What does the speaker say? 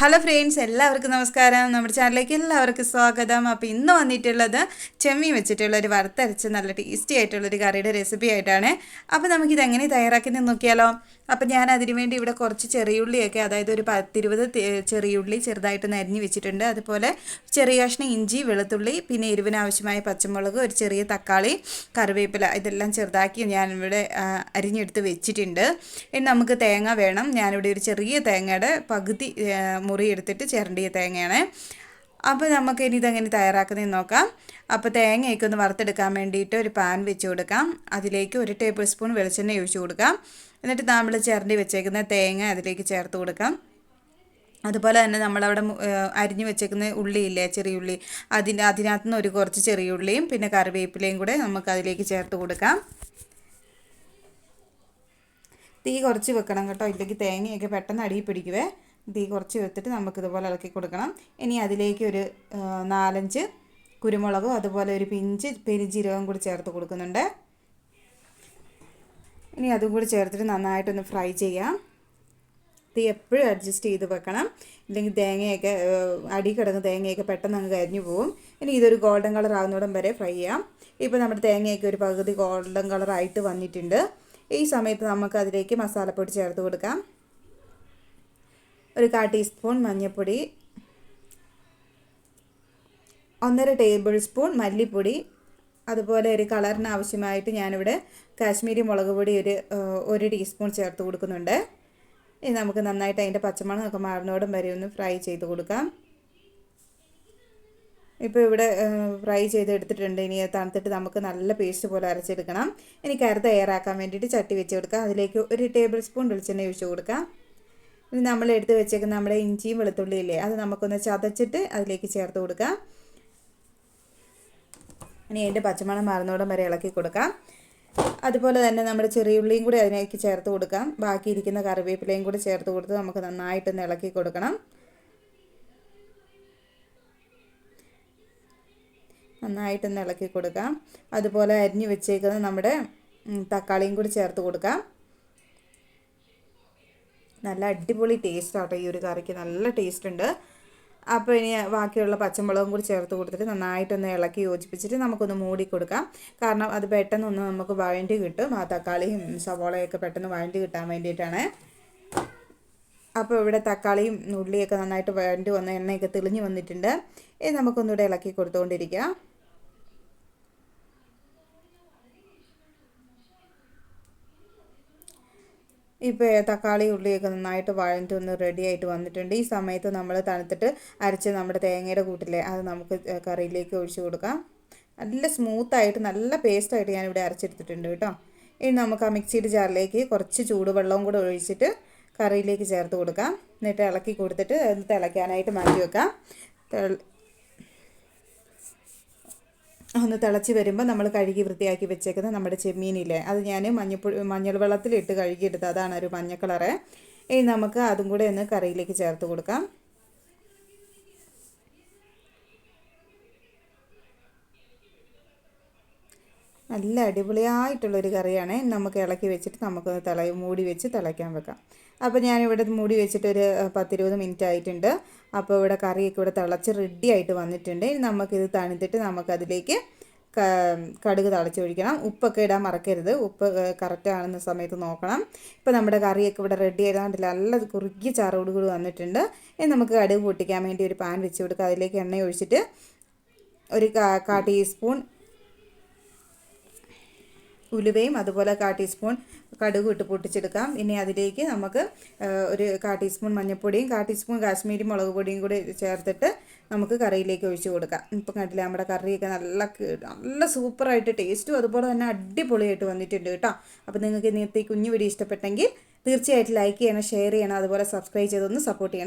Hello friends എല്ലാവർക്കും നമസ്കാരം. നമ്മുടെ ചാനലിലേക്ക് എല്ലാവർക്കും സ്വാഗതം. അപ്പോൾ ഇന്ന് വന്നിട്ടുള്ളത് ചെമ്മീൻ വെച്ചിട്ടുള്ള ഒരു വറുത്തരച്ച് നല്ല ടേസ്റ്റി ആയിട്ടുള്ള ഒരു കറിയുടെ റെസിപ്പി ആയിട്ടാണ്. അപ്പോൾ നമുക്കിത് എങ്ങനെ തയ്യാറാക്കുന്നത് നോക്കിയാലോ? അപ്പോൾ ഞാൻ അതിന് വേണ്ടി ഇവിടെ കുറച്ച് ചെറിയുള്ളിയൊക്കെ അതായത് ഒരു പത്തിരുപത് ചെറിയുള്ളി ചെറുതായിട്ട് നരിഞ്ഞ് വെച്ചിട്ടുണ്ട്. അതുപോലെ ചെറിയ കഷ്ണം ഇഞ്ചി വെളുത്തുള്ളി പിന്നെ എരിവിന് പച്ചമുളക് ഒരു ചെറിയ തക്കാളി കറിവേപ്പില ഇതെല്ലാം ചെറുതാക്കി ഇവിടെ അരിഞ്ഞെടുത്ത് വെച്ചിട്ടുണ്ട്. ഇനി നമുക്ക് തേങ്ങ വേണം. ഞാനിവിടെ ഒരു ചെറിയ തേങ്ങയുടെ പകുതി മുറി എടുത്തിട്ട് ചിരണ്ടിയ തേങ്ങയാണ്. അപ്പോൾ നമുക്ക് ഇനി ഇതെങ്ങനെ തയ്യാറാക്കുന്നതെന്ന് നോക്കാം. അപ്പോൾ തേങ്ങയൊക്കെ ഒന്ന് വറുത്തെടുക്കാൻ വേണ്ടിയിട്ട് ഒരു പാൻ വെച്ച് കൊടുക്കാം. അതിലേക്ക് ഒരു ടേബിൾ സ്പൂൺ വെളിച്ചെണ്ണ ഒഴിച്ച് കൊടുക്കാം. എന്നിട്ട് നമ്മൾ ചിരണ്ടി വെച്ചേക്കുന്ന തേങ്ങ അതിലേക്ക് ചേർത്ത് കൊടുക്കാം. അതുപോലെ തന്നെ നമ്മളവിടെ അരിഞ്ഞു വെച്ചേക്കുന്ന ഉള്ളിയില്ലേ ചെറിയ ഉള്ളി. അതിന് അതിനകത്ത് നിന്ന് ഒരു കുറച്ച് ചെറിയ ഉള്ളിയും പിന്നെ കറിവേപ്പിലയും കൂടെ നമുക്ക് അതിലേക്ക് ചേർത്ത് കൊടുക്കാം. തീ കുറച്ച് വെക്കണം കേട്ടോ. ഇല്ലെങ്കിൽ തേങ്ങയൊക്കെ പെട്ടെന്ന് അടിയിൽ പിടിക്കുവേ. തീ കുറച്ച് വെത്തിട്ട് നമുക്കിതുപോലെ ഇളക്കി കൊടുക്കണം. ഇനി അതിലേക്ക് ഒരു നാലഞ്ച് കുരുമുളകും അതുപോലെ ഒരു പിഞ്ച് പെരിജീരകം കൂടി ചേർത്ത് കൊടുക്കുന്നുണ്ട്. ഇനി അതും കൂടി ചേർത്തിട്ട് നന്നായിട്ടൊന്ന് ഫ്രൈ ചെയ്യാം. ഇത് എപ്പോഴും അഡ്ജസ്റ്റ് ചെയ്ത് വെക്കണം. ഇല്ലെങ്കിൽ തേങ്ങയൊക്കെ അടി കിടന്ന് തേങ്ങയൊക്കെ പെട്ടെന്ന് അങ്ങ് കരിഞ്ഞു പോകും ഇനി ഇതൊരു ഗോൾഡൻ കളർ ആകുന്നിടം വരെ ഫ്രൈ ചെയ്യാം. ഇപ്പോൾ നമ്മുടെ തേങ്ങയൊക്കെ ഒരു പകുതി ഗോൾഡൻ കളറായിട്ട് വന്നിട്ടുണ്ട്. ഈ സമയത്ത് നമുക്ക് അതിലേക്ക് മസാലപ്പൊടി ചേർത്ത് കൊടുക്കാം. ഒരു കാ ടീസ്പൂൺ മഞ്ഞൾപ്പൊടി ഒന്നര ടേബിൾ സ്പൂൺ മല്ലിപ്പൊടി അതുപോലെ ഒരു കളറിന് ആവശ്യമായിട്ട് ഞാനിവിടെ കാശ്മീരി മുളക് പൊടി ഒരു ഒരു ടീസ്പൂൺ ചേർത്ത് കൊടുക്കുന്നുണ്ട്. ഇനി നമുക്ക് നന്നായിട്ട് അതിന്റെ പച്ചമണമൊക്കെ മാറുന്നോടും വരെ ഒന്ന് ഫ്രൈ ചെയ്ത് കൊടുക്കാം. ഇപ്പോൾ ഇവിടെ ഫ്രൈ ചെയ്ത് എടുത്തിട്ടുണ്ട്. ഇനി തണുത്തിട്ട് നമുക്ക് നല്ല പേസ്റ്റ് പോലെ അരച്ചെടുക്കണം. ഇനി കറി തയ്യാറാക്കാൻ വേണ്ടിയിട്ട് ചട്ടി വെച്ച് കൊടുക്കാം. അതിലേക്ക് ഒരു ടേബിൾ സ്പൂൺ വെളിച്ചെണ്ണ ഒഴിച്ച് കൊടുക്കാം. ഇനി നമ്മൾ എടുത്ത് വെച്ചേക്കുന്ന നമ്മുടെ ഇഞ്ചിയും വെളുത്തുള്ളിയില്ലേ അത് നമുക്കൊന്ന് ചതച്ചിട്ട് അതിലേക്ക് ചേർത്ത് കൊടുക്കാം. ഇനി അതിന്റെ പച്ചമണം മാറുന്നോടം വരെ ഇളക്കി കൊടുക്കാം. അതുപോലെ തന്നെ നമ്മുടെ ചെറിയുള്ളിയും കൂടി അതിലേക്ക് ചേർത്ത് കൊടുക്കാം. ബാക്കി ഇരിക്കുന്ന കറിവേപ്പിലയും കൂടി ചേർത്ത് കൊടുത്ത് നമുക്ക് നന്നായിട്ടൊന്ന് ഇളക്കി കൊടുക്കണം. നന്നായിട്ടൊന്ന് ഇളക്കി കൊടുക്കാം. അതുപോലെ അരിഞ്ഞു വെച്ചേക്കുന്ന നമ്മുടെ തക്കാളിയും കൂടി ചേർത്ത് കൊടുക്കാം. നല്ല അടിപൊളി ടേസ്റ്റ് ആട്ടോ ഈ ഒരു കറിക്ക്. നല്ല ടേസ്റ്റ് ഉണ്ട് അപ്പോൾ ഇനി ബാക്കിയുള്ള പച്ചമുളകും കൂടി ചേർത്ത് കൊടുത്തിട്ട് നന്നായിട്ടൊന്ന് ഇളക്കി യോജിപ്പിച്ചിട്ട് നമുക്കൊന്ന് മൂടി കൊടുക്കാം. കാരണം അത് പെട്ടെന്നൊന്ന് നമുക്ക് വഴണ്ടി കിട്ടും. ആ തക്കാളിയും സവോളയൊക്കെ പെട്ടെന്ന് വഴണ്ടി കിട്ടാൻ വേണ്ടിയിട്ടാണ്. അപ്പോൾ ഇവിടെ തക്കാളിയും ഉള്ളിയൊക്കെ നന്നായിട്ട് വഴണ്ടി വന്ന് എണ്ണയൊക്കെ തെളിഞ്ഞ് വന്നിട്ടുണ്ട്. ഇത് നമുക്കൊന്നുകൂടെ ഇളക്കി കൊടുത്തുകൊണ്ടിരിക്കാം ഇപ്പോൾ തക്കാളി ഉള്ളിയൊക്കെ നന്നായിട്ട് വഴഞ്ഞിട്ട് ഒന്ന് റെഡി ആയിട്ട് വന്നിട്ടുണ്ട്. ഈ സമയത്ത് നമ്മൾ തണുത്തിട്ട് അരച്ച് നമ്മുടെ തേങ്ങയുടെ കൂട്ടിലെ അത് നമുക്ക് കറിയിലേക്ക് ഒഴിച്ചു കൊടുക്കാം. നല്ല സ്മൂത്തായിട്ട് നല്ല പേസ്റ്റായിട്ട് ഞാനിവിടെ അരച്ചെടുത്തിട്ടുണ്ട് കേട്ടോ. ഇനി നമുക്ക് ആ മിക്സിയുടെ ജാറിലേക്ക് കുറച്ച് ചൂടുവെള്ളവും കൂടെ ഒഴിച്ചിട്ട് കറിയിലേക്ക് ചേർത്ത് കൊടുക്കാം. എന്നിട്ട് ഇളക്കി കൊടുത്തിട്ട് അത് തിളയ്ക്കാനായിട്ട് മാറ്റി വെക്കാം. ഒന്ന് തിളച്ച് വരുമ്പോൾ നമ്മൾ കഴുകി വൃത്തിയാക്കി വെച്ചേക്കുന്ന നമ്മുടെ ചെമ്മീനില്ലേ അത് ഞാൻ മഞ്ഞപ്പൊടി മഞ്ഞൾ വെള്ളത്തിലിട്ട് കഴുകിയെടുത്ത് അതാണ് ഒരു മഞ്ഞ കളറ്. ഇനി നമുക്ക് അതും കൂടെ ഒന്ന് കറിയിലേക്ക് ചേർത്ത് കൊടുക്കാം. നല്ല അടിപൊളിയായിട്ടുള്ളൊരു കറിയാണ് നമുക്ക് ഇളക്കി വെച്ചിട്ട് നമുക്കൊന്ന് തിള മൂടി വെച്ച് തിളയ്ക്കാൻ വെക്കാം. അപ്പോൾ ഞാനിവിടെ മൂടി വെച്ചിട്ടൊരു പത്തിരുപത് മിനിറ്റ് ആയിട്ടുണ്ട്. അപ്പോൾ ഇവിടെ കറിയൊക്കെ ഇവിടെ തിളച്ച് റെഡി ആയിട്ട് വന്നിട്ടുണ്ട്. ഇനി നമുക്കിത് തണുത്തിട്ട് നമുക്കതിലേക്ക് കടുക് ഒഴിക്കണം ഉപ്പൊക്കെ ഇടാൻ മറക്കരുത്. ഉപ്പ് കറക്റ്റ് ആണെന്ന സമയത്ത് നോക്കണം. ഇപ്പോൾ നമ്മുടെ കറിയൊക്കെ ഇവിടെ റെഡി ആയതുകൊണ്ട് നല്ല കുറുക്കിയ ചാറോട് കൂടി വന്നിട്ടുണ്ട്. ഇനി നമുക്ക് കടുക് പൊട്ടിക്കാൻ വേണ്ടി ഒരു പാൻ വെച്ച് കൊടുക്കുക അതിലേക്ക് എണ്ണ ഒഴിച്ചിട്ട് ഒരു കാ ടീസ്പൂൺ ഉലുവയും അതുപോലെ കാ ടീസ്പൂൺ കടുക് ഇട്ട് പൊട്ടിച്ചെടുക്കാം. ഇനി അതിലേക്ക് നമുക്ക് ഒരു കാ ടീസ്പൂൺ മഞ്ഞൾപ്പൊടിയും കാ ടീസ്പൂൺ കാശ്മീരി മുളക് പൊടിയും കൂടി ചേർത്തിട്ട് നമുക്ക് കറിയിലേക്ക് ഒഴിച്ച് കൊടുക്കാം. ഇപ്പം കണ്ടില്ല നമ്മുടെ കറിയൊക്കെ നല്ല നല്ല സൂപ്പറായിട്ട് ടേസ്റ്റും അതുപോലെ തന്നെ അടിപൊളിയായിട്ട് വന്നിട്ടുണ്ട് കേട്ടോ. അപ്പോൾ നിങ്ങൾക്ക് ഇന്നത്തെ കുഞ്ഞു വീഡിയോ ഇഷ്ടപ്പെട്ടെങ്കിൽ തീർച്ചയായിട്ടും ലൈക്ക് ചെയ്യണം ഷെയർ ചെയ്യണം അതുപോലെ സബ്സ്ക്രൈബ് ചെയ്തൊന്ന് സപ്പോർട്ട് ചെയ്യണം.